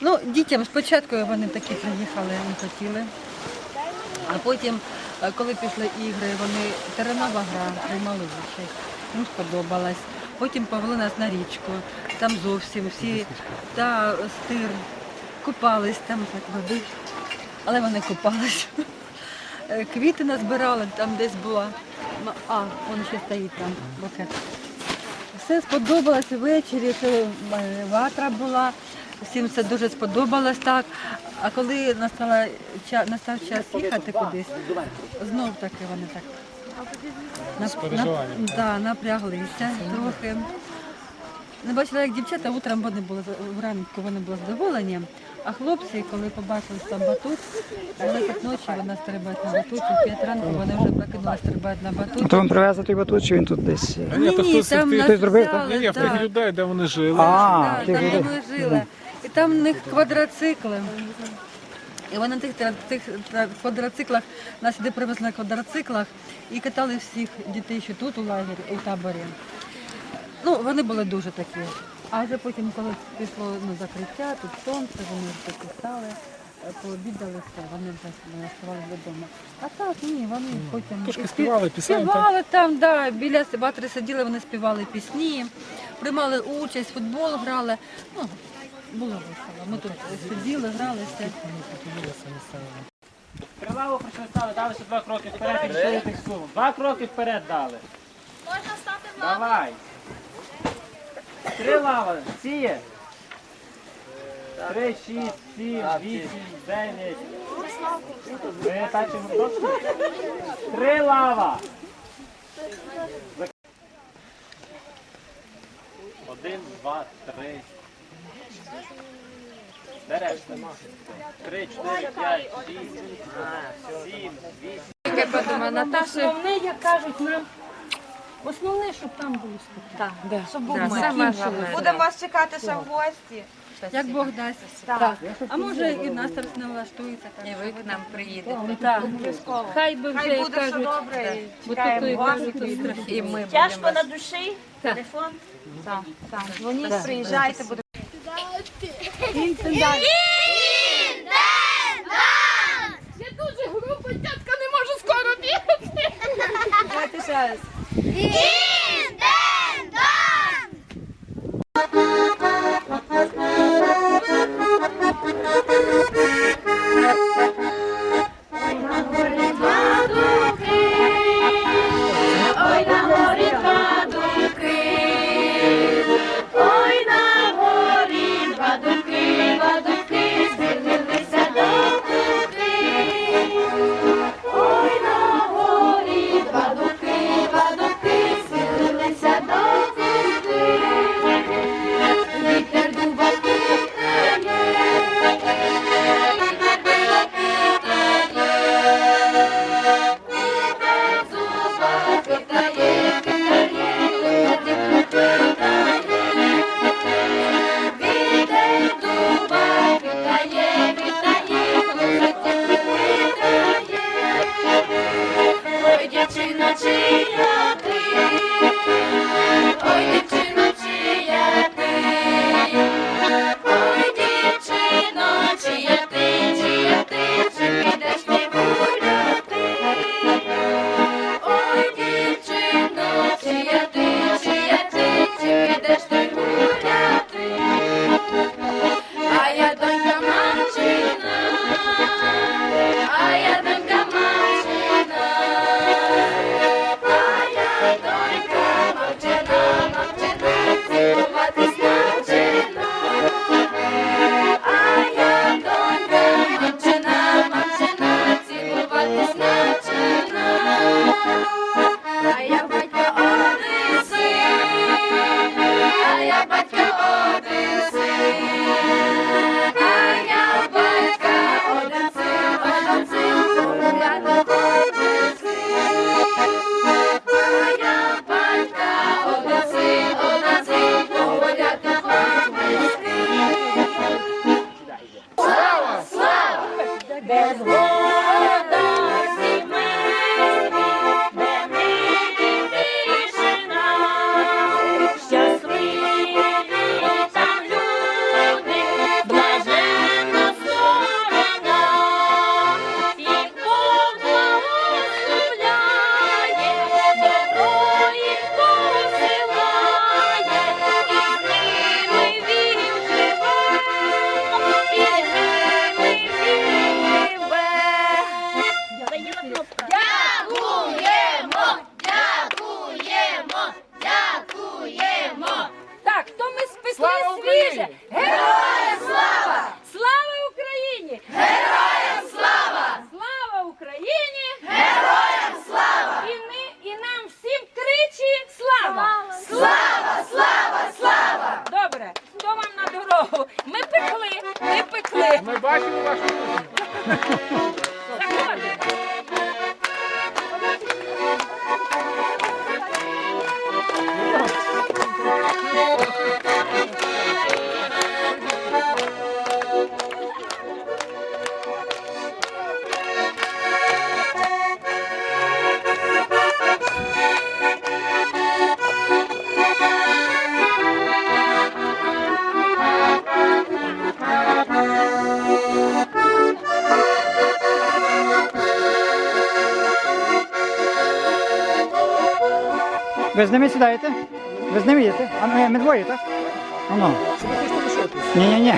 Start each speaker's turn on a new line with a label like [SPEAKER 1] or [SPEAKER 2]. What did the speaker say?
[SPEAKER 1] Ну, дітям спочатку вони такі приїхали, не хотіли. А потім, е, коли пішли ігри, вони теренова гра, приймали участь. Їм сподобалось. Потім повели нас на річку, там зовсім всі та стир, купались там так води, але вони купались. Е, Квіти назбирали, там десь була. А, він ще стоїть там, букет. Все сподобалось ввечері, е, ватра була, всім все дуже сподобалось так. А коли настала, ча- настав час їхати кудись, знов таки вони так
[SPEAKER 2] переживанням,
[SPEAKER 1] нап- да, напряглися трохи. Не бачила, як дівчата утром вони були вранку вони були задоволені, а хлопці, коли побачили там батут, вони п'ять ночі вона стрибають на батуті, п'ять ранку вони вже прокинулися, стрибають на батуті.
[SPEAKER 3] А то він привезли той батут, чи він тут десь?
[SPEAKER 2] А ні,
[SPEAKER 1] там
[SPEAKER 2] ти-
[SPEAKER 1] нас
[SPEAKER 3] зробив,
[SPEAKER 1] взяли,
[SPEAKER 2] Ні, ні, в тих людей, де вони жили.
[SPEAKER 3] А,
[SPEAKER 1] там де ми жили. Там в них квадроцикли. І вони на тих, тих квадроциклах, нас сюди привезли на квадроциклах і катали всіх дітей, що тут у лагері, у таборі. Ну, вони були дуже такі. А вже потім, коли пішло ну, закриття, тут сонце, вони вже такі стали, е, пообідали все, вони вже налаштували додому. А так, ні, вони потім
[SPEAKER 2] Трошки співали, так?
[SPEAKER 1] Співали там, да, біля батари сиділи, вони співали пісні, приймали участь, футбол грали. Ну, було весело. Ми тут сиділи, гралися.
[SPEAKER 4] Криваву прочитали, дали ще два кроки вперед і пішли тих сумок. Два кроки вперед дали.
[SPEAKER 5] Можна стати в
[SPEAKER 4] Давай. Три лава. Сіє. Три, шість, сім, вісім, дев'ять. Ви тачі гурточки? Три лава. Один, два, три. Береш. Три, чотири, п'ять, шість, сім, вісім.
[SPEAKER 6] Основне, як кажуть нам, основне, щоб там було спокійно. Щоб був мир.
[SPEAKER 7] Будемо вас чекати ще в гості.
[SPEAKER 1] Як Бог дасть. Так. А може і настар не влаштується. І ви к нам приїдете.
[SPEAKER 6] Хай би вже
[SPEAKER 7] Хай буде все
[SPEAKER 6] кажуть,
[SPEAKER 7] добре. і
[SPEAKER 6] бо
[SPEAKER 7] Чекаємо вас.
[SPEAKER 6] кажуть, і ми
[SPEAKER 5] Тяжко на душі? Телефон?
[SPEAKER 7] Так. Дзвоніть, приїжджайте, буде.
[SPEAKER 5] Я дуже грубо, дядька не можу скоро бігати.
[SPEAKER 7] Давайте ще раз.
[SPEAKER 5] Ой, Україні! Героям слава! Слава Україні! Героям слава! І, ми, і нам всім тричі слава! Слава, слава, слава! Добре, хто вам на дорогу? Ми пекли, ми пекли. Ми
[SPEAKER 2] бачимо вашу.
[SPEAKER 3] Ви з ними сідаєте? Ви з ними їдете? А ми, ми двоє, так? Ну, ну. Ні-ні-ні.